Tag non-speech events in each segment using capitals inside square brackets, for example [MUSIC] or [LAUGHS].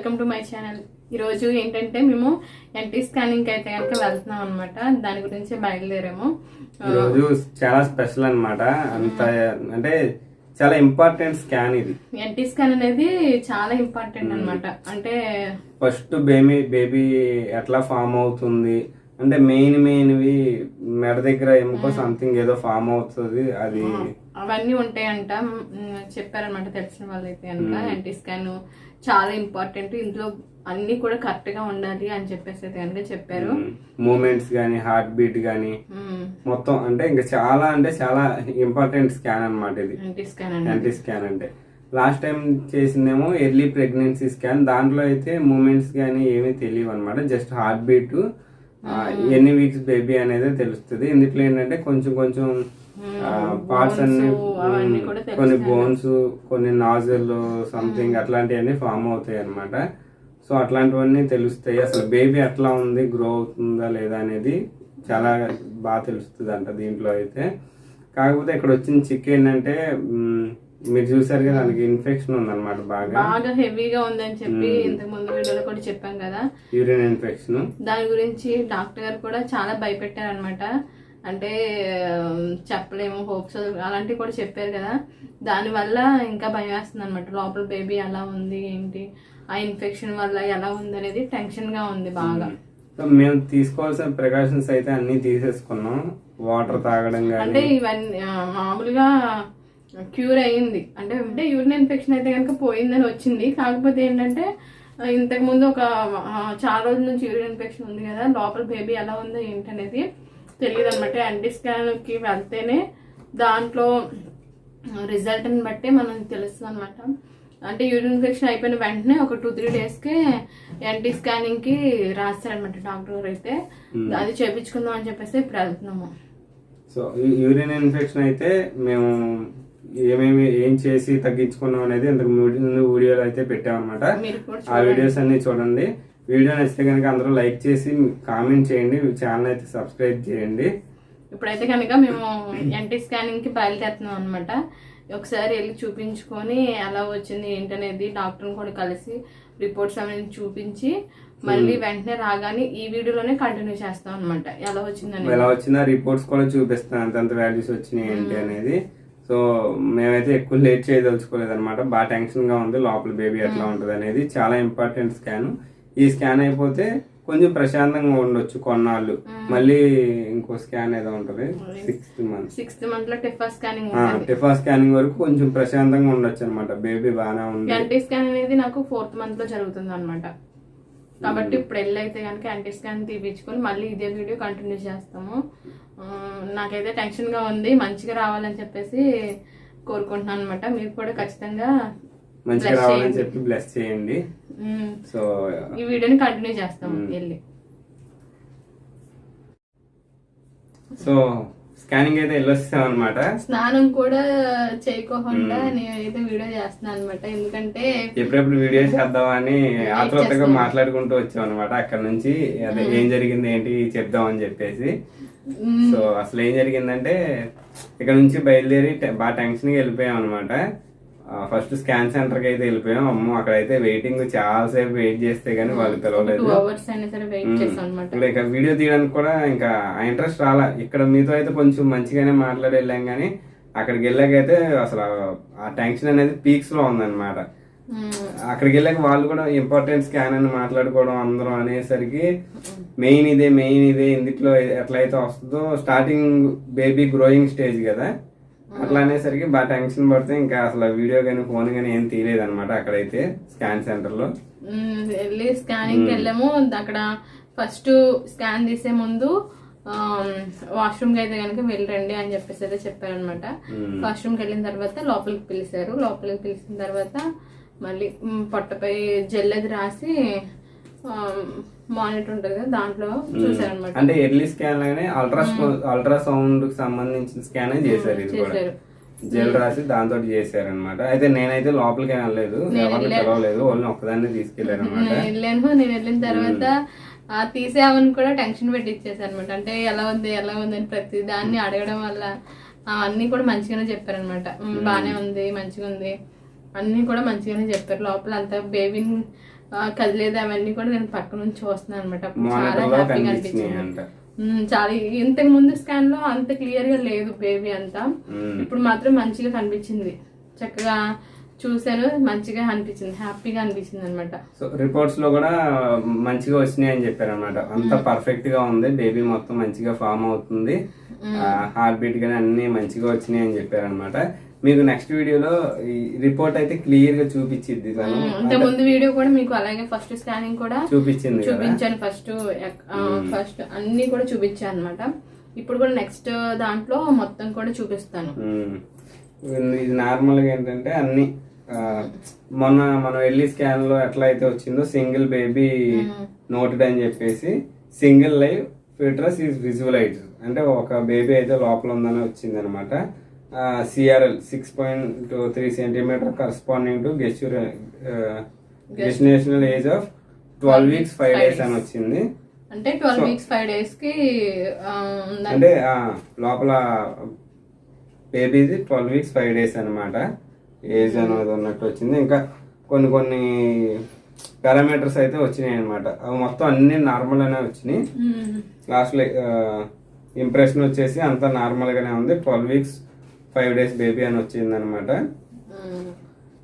Welcome to my channel. ఈరోజు ఏంటంటే మేము ఎన్టీ స్కానింగ్ అయితే కనుక వెళ్తున్నాం అనమాట దాని గురించి బయలుదేరాము. ఈరోజు చాలా స్పెషల్ అన్నమాట. అంత అంటే చాలా ఇంపార్టెంట్ స్కాన్ ఇది. ఎన్టీ స్కాన్ అనేది చాలా ఇంపార్టెంట్ అన్నమాట. అంటే ఫస్ట్ బేబీ బేబీ ఎట్లా ఫామ్ అవుతుంది? అంటే మెయిన్ మెయిన్వి మెడ దగ్గర ఎముకో సంథింగ్ ఏదో ఫామ్ అవుతుంది అది అవన్నీ ఉంటాయంట. చెప్పారనమాట తెలిసిన వాళ్ళైతే కనుక ఎన్టీ స్కాన్. చాలా ఇంపార్టెంట్. ఇందులో అన్ని కూడా కరెక్ట్గా ఉండాలి అని చెప్పేసి అయితే కనుక చెప్పారు. మూమెంట్స్ కానీ హార్ట్ బీట్ మ్, మొత్తం అంటే ఇంకా చాలా అంటే చాలా ఇంపార్టెంట్ స్కాన్ అన్నమాట ఇది. యాంటీ స్కాన్ అంటే. లాస్ట్ టైం చేసిందేమో ఎర్లీ ప్రెగ్నెన్సీ స్కాన్. దాంట్లో అయితే మూమెంట్స్ కానీ ఏమీ తెలియవు అనమాట జస్ట్ హార్ట్ బీట్ ఎన్ని వీక్స్ బేబీ అనేది తెలుస్తుంది. ఇందులో ఏంటంటే కొంచెం కొంచెం పార్ట్స్ అన్ని కొన్ని బోన్స్ కొన్ని నాజల్ సంథింగ్ అట్లాంటివన్నీ ఫామ్ అవుతాయి అనమాట సో అట్లాంటివన్నీ తెలుస్తాయి. అసలు బేబీ ఎట్లా ఉంది గ్రో అవుతుందా లేదా అనేది చాలా బాగా తెలుస్తుంది అంట దీంట్లో అయితే. కాకపోతే ఇక్కడ వచ్చిన చిక్ ఏంటంటే మీరు చూసారు కదా దానికి ఇన్ఫెక్షన్ ఉందన్నమాట బాగా. బాగా హెవీగా ఉందని చెప్పి ఇంతకు ముందు వీడియోలో కూడా చెప్పాం కదా. యూరిన్ ఇన్ఫెక్షన్ దాని గురించి డాక్టర్ గారు కూడా చాలా భయపెట్టారనమాట అంటే చెప్పలేము హోప్స్ అలాంటివి కూడా చెప్పారు కదా. దానివల్ల ఇంకా భయం వేస్తుంది అనమాట లోపల బేబీ ఎలా ఉంది ఏంటి? ఆ ఇన్ఫెక్షన్ వల్ల ఎలా ఉంది అనేది టెన్షన్గా ఉంది బాగా. మేము తీసుకోవాల్సిన ప్రికాషన్స్ అయితే అన్ని తీసేసుకున్నాం. వాటర్ తాగడం అంటే ఇవన్నీ మామూలుగా క్యూర్ అయ్యింది. అంటే అంటే యూరిన్ ఇన్ఫెక్షన్ అయితే కనుక పోయిందని వచ్చింది. కాకపోతే ఏంటంటే ఇంతకు ముందు ఒక చాలా రోజుల నుంచి యూరిన్ ఇన్ఫెక్షన్ ఉంది కదా. లోపల బేబీ ఎలా ఉందో ఏంటనేది తెలియదు అనమాట యాంటీ స్కాన్కి వెళ్తేనే దాంట్లో రిజల్ట్ని బట్టి మనం తెలుస్తుంది అనమాట అంటే యూరిన్ ఇన్ఫెక్షన్ అయిపోయిన వెంటనే ఒక టూ త్రీ డేస్కి ఎన్టీ స్కానింగ్కి రాస్తారనమాట డాక్టర్ గారు అయితే. అది చేపించుకుందాం అని చెప్పేసి ఇప్పుడు వెళ్తున్నాము. సో యూరిన్ ఇన్ఫెక్షన్ అయితే మేము ఏమేమి ఏం చేసి తగ్గించుకున్నాం అనేది ఇంతకు ముందు వీడియోలు అయితే పెట్టామన్నమాట. ఆ వీడియోస్ అన్ని చూడండి. వీడియో నచ్చితే కనుక అందరూ లైక్ చేసి కామెంట్ చేయండి. ఛానల్ అయితే సబ్స్క్రైబ్ చేయండి. ఇప్పుడైతే కనుక మేము ఎన్టీ స్కానింగ్కి బయలుదేరుతున్నాం అనమాట ఒకసారి వెళ్ళి చూపించుకొని ఎలా వచ్చింది ఏంటనేది డాక్టర్ని కూడా కలిసి రిపోర్ట్స్ అనేది చూపించి మళ్ళీ వెంటనే రాగానే ఈ వీడియోలోనే కంటిన్యూ చేస్తాం అనమాట ఎలా వచ్చిందని. ఎలా వచ్చిందా రిపోర్ట్స్ కూడా చూపిస్తాను అంతంత వాల్యూస్ వచ్చినాయి ఏంటి అనేది. సో మేమైతే ఎక్కువ లేట్ చేయదలుచుకోలేదు అనమాట బాగా టెన్షన్గా ఉంది. లోపల బేబీ ఎట్లా ఉంటుంది అనేది చాలా ఇంపార్టెంట్ స్కాన్. ఈ స్కాన్ అయిపోతే కొంచెం ప్రశాంతంగా ఉండొచ్చు కొన్నాళ్ళు. మళ్ళీ ఇంకో స్కాన్ ఏదో ఉంటది. సిక్స్త్ మంత్ సిక్స్త్ మంత్లో టెఫా స్కానింగ్ టిఫా స్కానింగ్ వరకు కొంచెం ప్రశాంతంగా ఉండొచ్చు అనమాట బేబీ బాగానే ఉంది. ఎన్టీ స్కాన్ అనేది నాకు ఫోర్త్ మంత్లో జరుగుతుంది అనమాట కాబట్టి ఇప్పుడు వెళ్ళి అయితే కనుక ఎన్టీ స్కాన్ తీపించుకొని మళ్ళీ ఇదే వీడియో కంటిన్యూ చేస్తాము. నాకైతే టెన్షన్గా ఉంది. మంచిగా రావాలని చెప్పేసి కోరుకుంటున్నాను అనమాట మీరు కూడా ఖచ్చితంగా మంచిగా రావాలని చెప్పి బ్లెస్ చేయండి. సో ఈ వీడియోని కంటిన్యూ చేస్తాము వెళ్ళి. సో స్కానింగ్ అయితే వెళ్ళొస్తాం అనమాట స్నానం కూడా చేయకోకుండా నేనైతే వీడియో చేస్తున్నాను అనమాట ఎందుకంటే ఎప్పుడెప్పుడు వీడియో చేద్దామని ఆతృతగా మాట్లాడుకుంటూ వచ్చాం అనమాట అక్కడ నుంచి అదే ఏం జరిగింది ఏంటి చెప్దామని చెప్పేసి. సో అసలు ఏం జరిగిందంటే ఇక్కడ నుంచి బయలుదేరి బాగా టెన్షన్గా వెళ్ళిపోయాం అనమాట ఫస్ట్ స్కాన్ సెంటర్కి అయితే వెళ్ళిపోయాం. అమ్మో అక్కడైతే వెయిటింగ్ చాలా సేపు వెయిట్ చేస్తే గానీ వాళ్ళు పిలవలేదు ఇక వీడియో తీయడానికి కూడా ఇంకా ఆ ఇంట్రెస్ట్ రాలా. ఇక్కడ మీతో అయితే కొంచెం మంచిగానే మాట్లాడి వెళ్ళాం కానీ అక్కడికి వెళ్ళాకైతే అసలు ఆ టెన్షన్ అనేది పీక్స్లో ఉందన్నమాట. అక్కడికి వెళ్ళాక వాళ్ళు కూడా ఇంపార్టెంట్ స్కాన్ అని మాట్లాడుకోవడం అందరం అనేసరికి మెయిన్ ఇదే మెయిన్ ఇదే ఇందులో ఎట్లయితే వస్తుందో స్టార్టింగ్ బేబీ గ్రోయింగ్ స్టేజ్ కదా. అట్లా అనేసరికి బాగా టెన్షన్ పడితే ఇంకా అసలు వీడియో కానీ ఫోన్ కానీ ఏం తీయలేదు అనమాట అక్కడైతే స్కాన్ సెంటర్లో మ్మ్. వెళ్ళి స్కానింగ్ వెళ్ళాము. అక్కడ ఫస్ట్ స్కాన్ తీసే ముందు వాష్రూమ్కి అయితే కనుక వెళ్ళండి అని చెప్పేసి అయితే చెప్పారనమాట వాష్రూమ్కి వెళ్ళిన తర్వాత లోపలికి పిలిచారు. లోపలికి పిలిచిన తర్వాత మళ్ళీ పొట్టపై జెల్ అది రాసి మానిటర్ ఉంటుంది కదా దాంట్లో చూసారనమాట అంటే ఎర్లీ స్కాన్ లాగానే అల్ట్రా అల్ట్రాసౌండ్కి సంబంధించిన స్కాన్ చేశారు ఇది కూడా. చేశారు. జెల్ రాసి దాంతో చేశారనమాట అయితే నేనైతే లోపలికి వెళ్ళలేదు ఎవరిని పిలవలేదు వాళ్ళని ఒక్కదాన్ని తీసుకెళ్ళారు అనమాట వెళ్ళాను నేను వెళ్ళిన తర్వాత తీసేవని కూడా టెన్షన్ పెట్టి అనమాట అంటే ఎలా ఉంది ఎలా ఉంది అని ప్రతి దాన్ని అడగడం వల్ల అన్ని కూడా మంచిగానే చెప్పారనమాట బాగానే ఉంది మంచిగా ఉంది అన్ని కూడా మంచిగానే చెప్పారు లోపల అంతా బేబీని కదిలేదు అవన్నీ కూడా నేను పక్క నుంచి చూస్తున్నాను అనమాట చాలా హ్యాపీగా అనిపించింది. చాలా ఇంతకు ముందు స్కాన్లో అంత క్లియర్గా లేదు బేబీ అంతా. ఇప్పుడు మాత్రం మంచిగా కనిపించింది. చక్కగా చూశాను మంచిగా అనిపించింది. హ్యాపీగా అనిపించింది అనమాట సో రిపోర్ట్స్లో కూడా మంచిగా వచ్చినాయి అని చెప్పారు అనమాట అంత పర్ఫెక్ట్గా ఉంది. బేబీ మొత్తం మంచిగా ఫామ్ అవుతుంది. హార్ట్ బీట్ గానీ అన్ని మంచిగా వచ్చినాయి అని చెప్పారు అనమాట మీకు నెక్స్ట్ వీడియోలో ఈ రిపోర్ట్ అయితే క్లియర్గా ఇంత ముందు వీడియో కూడా మీకు అలాగే ఫస్ట్ స్కానింగ్ కూడా చూపించింది చూపించాను ఫస్ట్ ఫస్ట్ అన్ని కూడా చూపించాను అనమాట ఇప్పుడు కూడా నెక్స్ట్ దాంట్లో మొత్తం కూడా చూపిస్తాను. ఇది నార్మల్గా ఏంటంటే అన్ని మొన్న మనం వెళ్ళి స్కాన్లో ఎట్లా అయితే వచ్చిందో సింగిల్ బేబీ నోటెడ్ అని చెప్పేసి single live filters is visualise అంటే ఒక బేబీ అయితే లోపల ఉందని వచ్చింది అనమాట CRL six point three centimetre corresponding to గెస్యూర్ gestational age of twelve weeks five days అని వచ్చింది. అంటే ట్వెల్వ్ వీక్స్ ఫైవ్ డేస్కి అంటే లోపల బేబీది ట్వెల్వ్ వీక్స్ ఫైవ్ డేస్ అన్నమాట. ఏజ్ అనేది ఉన్నట్టు వచ్చింది. ఇంకా కొన్ని కొన్ని పారామీటర్స్ అయితే వచ్చినాయి అనమాట అవి మొత్తం అన్ని నార్మల్ అనే వచ్చినాయి. లాస్ట్ ఇంప్రెషన్ వచ్చేసి అంతా నార్మల్ గానే ఉంది. Twelve weeks five days baby అని వచ్చింది అనమాట ఉమ్,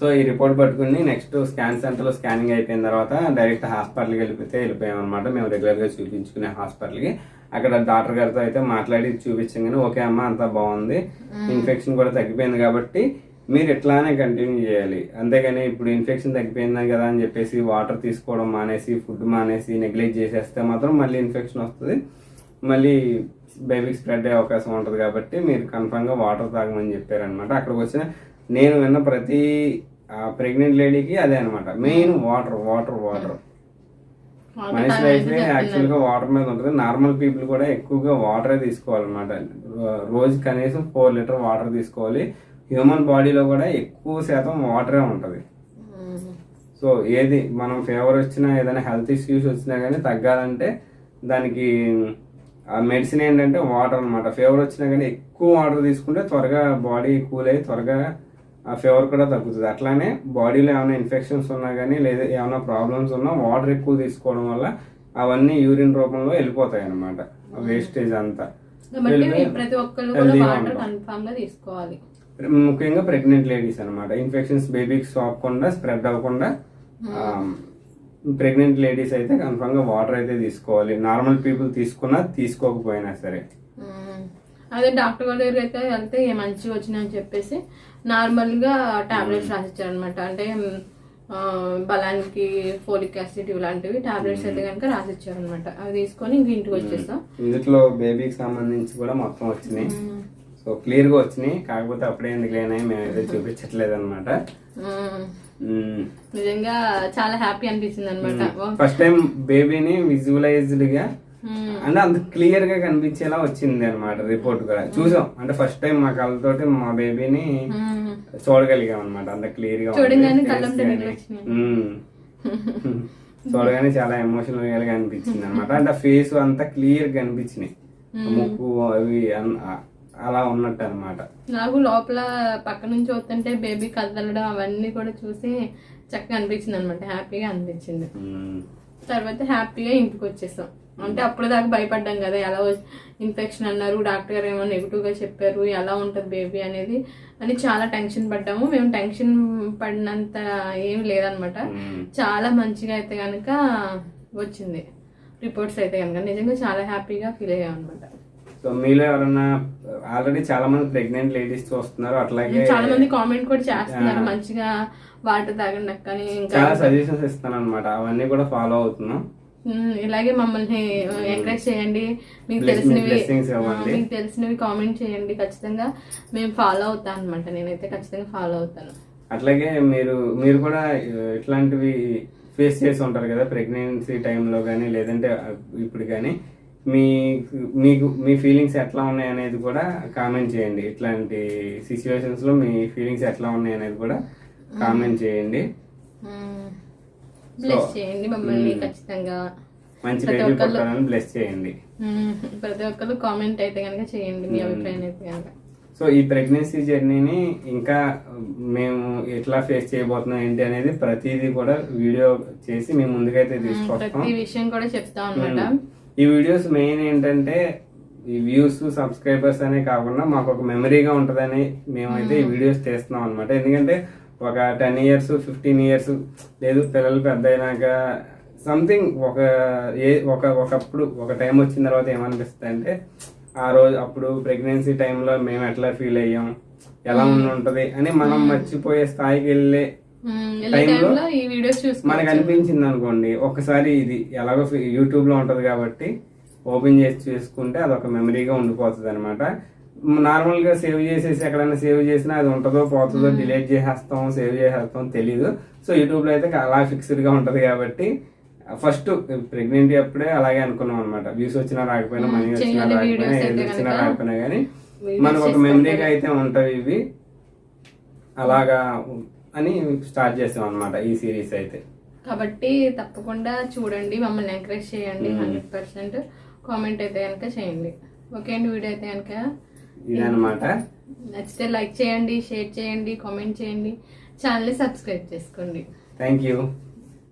సో ఈ రిపోర్ట్ పట్టుకుని నెక్స్ట్ స్కాన్ సెంటర్లో స్కానింగ్ అయిపోయిన తర్వాత డైరెక్ట్ హాస్పిటల్కి వెళ్ళిపోతే వెళ్ళిపోయాం అనమాట మేము రెగ్యులర్గా చూపించుకునే హాస్పిటల్కి. అక్కడ డాక్టర్ గారితో అయితే మాట్లాడి చూపించగానే ఓకే అమ్మ అంతా బాగుంది. ఇన్ఫెక్షన్ కూడా తగ్గిపోయింది కాబట్టి మీరు ఇట్లానే కంటిన్యూ చేయాలి. అంతేగాని ఇప్పుడు ఇన్ఫెక్షన్ తగ్గిపోయింది కదా అని చెప్పేసి వాటర్ తీసుకోవడం మానేసి ఫుడ్ మానేసి నెగ్లెక్ట్ చేసేస్తే మాత్రం మళ్ళీ ఇన్ఫెక్షన్ వస్తుంది. మళ్ళీ బేబీకి స్ప్రెడ్ అయ్యే అవకాశం ఉంటుంది కాబట్టి మీరు కన్ఫర్మ్గా వాటర్ తాగమని చెప్పారనమాట అక్కడికి వచ్చిన నేను విన్న ప్రతి ప్రెగ్నెంట్ లేడీకి అదే అనమాట మెయిన్ వాటర్ వాటర్ వాటర్ మనిషి తాగమని లైఫ్ చెప్తున్నారు. యాక్చువల్గా వాటర్ మీద ఉంటుంది. నార్మల్ పీపుల్ కూడా ఎక్కువగా వాటరే తీసుకోవాలన్నమాట. రోజు కనీసం ఫోర్ లీటర్ వాటర్ తీసుకోవాలి. హ్యూమన్ బాడీలో కూడా ఎక్కువ శాతం వాటరే ఉంటది. సో ఏది మనం ఫీవర్ వచ్చినా ఏదైనా హెల్త్ ఇష్యూస్ వచ్చినా కానీ తగ్గాలంటే దానికి ఆ మెడిసిన్ ఏంటంటే వాటర్ అన్నమాట. ఫీవర్ వచ్చినా కానీ ఎక్కువ వాటర్ తీసుకుంటే త్వరగా బాడీ కూల్ అయ్యి త్వరగా ఆ ఫీవర్ కూడా తగ్గుతుంది. అట్లానే బాడీలో ఏమైనా ఇన్ఫెక్షన్స్ ఉన్నా కానీ లేదా ఏమైనా ప్రాబ్లమ్స్ ఉన్నా వాటర్ ఎక్కువ తీసుకోవడం వల్ల అవన్నీ యూరిన్ రూపంలో వెళ్ళిపోతాయి అన్నమాట. వేస్టేజ్ అంతా. గా తీసుకోవాలి. ముఖ్యంగా ప్రెగ్నెంట్ లేడీస్ అన్నమాట. ఇన్ఫెక్షన్స్ బేబీకి సోకకుండా స్ప్రెడ్ అవ్వకుండా ప్రెగ్నెంట్ లేడీస్ అయితే కన్ఫర్మ్గా వాటర్ అయితే తీసుకోవాలి. నార్మల్ పీపుల్ తీసుకున్నా తీసుకోకపోయినా సరే. అదే డాక్టర్ గారి దగ్గర అయితే వెళ్తే ఏ మంచిగా వచ్చినాయని చెప్పేసి నార్మల్గా టాబ్లెట్స్ రాసిచ్చారు అనమాట అంటే బలానికి ఫోలిక్ యాసిడ్ ఇలాంటివి టాబ్లెట్స్ అయితే కనుక రాసిచ్చారు అనమాట అవి తీసుకొని ఇంక ఇంటికి వచ్చేస్తాం. ఇందులో బేబీకి సంబంధించి కూడా మొత్తం వచ్చినాయి. సో క్లియర్గా వచ్చినాయి. కాకపోతే అప్పుడే ఎందుకు లేనాయి మేమైతే చూపించట్లేదు అనమాట నిజంగా చాలా హ్యాపీ అనిపించింది అనమాట ఫస్ట్ టైం బేబీని విజువలైజ్డ్గా అంటే అంత క్లియర్గా కనిపించేలా వచ్చింది అనమాట రిపోర్ట్ కూడా. చూసాం. అంటే ఫస్ట్ టైం మా కళ్ళతోటి మా బేబీని చూడగలిగాం అనమాట అంత క్లియర్గా. [LAUGHS] చూడగానే చాలా ఎమోషనల్గా అనిపించింది అనమాట అంటే ఫేస్ అంతా క్లియర్గా అనిపించినాయి ముక్కు అవి అలా ఉన్నట్టు అనమాట నాకు లోపల పక్క నుంచి వస్తుంటే బేబీ కదలడం అవన్నీ కూడా చూసి చక్కగా అనిపించింది అనమాట హ్యాపీగా అనిపించింది. తర్వాత హ్యాపీగా ఇంటికి వచ్చేసాం. అంటే అప్పుడు దాకా భయపడ్డాం కదా ఎలా ఇన్ఫెక్షన్ అన్నారు డాక్టర్ గారు ఏమో నెగిటివ్గా చెప్పారు ఎలా ఉంటది బేబీ అనేది అని చాలా టెన్షన్ పడ్డాము. మేము టెన్షన్ పడినంత ఏం లేదనమాట చాలా మంచిగా అయితే కనుక వచ్చింది. రిపోర్ట్స్ అయితే కనుక నిజంగా చాలా హ్యాపీగా ఫీల్ అయ్యాం అనమాట సో మీలో ఎవరన్నా ఆల్రెడీ చాలా మంది ప్రెగ్నెంట్ లేడీస్ చూస్తున్నారు అట్లాగే చాలా మంది కామెంట్ కూడా చేస్తున్నారు మంచిగా వాటర్ తాగండి అక్క అని ఇంకా చాలా సజెషన్స్ ఇస్తాను అనమాట అవన్నీ కూడా ఫాలో అవుతున్నాం. ఇలాగే మమ్మల్ని ఎంకరేజ్ చేయండి. మీకు తెలిసినవి. మీకు తెలిసినవి కామెంట్ చేయండి ఖచ్చితంగా. మేము ఫాలో అవుతాను అనమాట నేనైతే ఖచ్చితంగా ఫాలో అవుతాను. అట్లాగే మీరు మీరు కూడా ఇట్లాంటివి ఫేస్ చేసి ఉంటారు కదా ప్రెగ్నెన్సీ టైంలో కానీ లేదంటే ఇప్పుడు కానీ మీ మీకు మీ ఫీలింగ్స్ ఎట్లా ఉన్నాయి అనేది కూడా కామెంట్ చేయండి. ఇట్లాంటి సిచ్యువేషన్స్లో మీ ఫీలింగ్స్ ఎట్లా ఉన్నాయి అనేది కూడా కామెంట్ చేయండి. బ్లెస్ చేయండి మమ్మల్ని ఖచ్చితంగా. మంచి బేబీ పుట్టాలని బ్లెస్ చేయండి. ప్రతి ఒక్కరు కామెంట్ అయితే కనుక చేయండి మీ అభిప్రాయం అయితే కనుక. సో ఈ ప్రెగ్నెన్సీ జర్నీని ఇంకా మేము ఎట్లా ఫేస్ చేయబోతున్నాం ఏంటి అనేది ప్రతిదీ కూడా వీడియో చేసి మేము ముందుకైతే తీసుకొస్తాం. ప్రతి విషయం కూడా చెప్తాం అనమాట. ఈ వీడియోస్ మెయిన్ ఏంటంటే ఈ వ్యూస్ సబ్స్క్రైబర్స్ అనే కాకుండా మాకు ఒక మెమరీగా ఉంటుందని మేమైతే ఈ వీడియోస్ చేస్తున్నాం అనమాట ఎందుకంటే ఒక టెన్ ఇయర్స్ ఫిఫ్టీన్ ఇయర్స్ లేదు పిల్లలు పెద్ద అయినాక సంథింగ్ ఒక ఏ ఒక ఒకప్పుడు ఒక టైం వచ్చిన తర్వాత ఏమనిపిస్తుంది అంటే ఆ రోజు అప్పుడు ప్రెగ్నెన్సీ టైంలో మేము ఎట్లా ఫీల్ అయ్యాం ఎలా ఉండి ఉంటది అని మనం మర్చిపోయే స్థాయికి వెళ్ళే టైంలో మనకు అనిపించింది అనుకోండి ఒకసారి ఇది ఎలాగో యూట్యూబ్లో ఉంటది కాబట్టి ఓపెన్ చేసి చూసుకుంటే అది ఒక మెమరీగా ఉండిపోతుంది అనమాట నార్మల్గా సేవ్ చేసేసి ఎక్కడైనా సేవ్ చేసినా అది ఉంటుందో పోతుందో డిలీట్ చేసేస్తాం సేవ్ చేసేస్తాం తెలీదు. సో యూట్యూబ్లో అయితే అలా ఫిక్స్డ్గా ఉంటది కాబట్టి ఫస్ట్ ప్రెగ్నెంట్ అప్పుడే అలాగే అనుకున్నాం అనమాట వ్యూస్ వచ్చినా రాకపోయినా మనీ వచ్చినా రాకపోయినా ఏది వచ్చినా రాకపోయినా కానీ మనకు ఒక మెమరీగా. అయితే ఉంటవి ఇవి. అలాగా అని స్టార్ట్ చేసాం అనమాట ఈ సిరీస్ అయితే. కాబట్టి తప్పకుండా చూడండి మమ్మల్ని ఎంకరేజ్ చేయండి హండ్రెడ్ పర్సెంట్. కామెంట్ అయితే కనుక చేయండి. ఓకే అండి వీడియో అయితే కనుక ఇదన్నమాట. నచ్చితే లైక్ చేయండి షేర్ చేయండి కామెంట్ చేయండి ఛానల్ని సబ్స్క్రైబ్ చేసుకోండి. Thank you.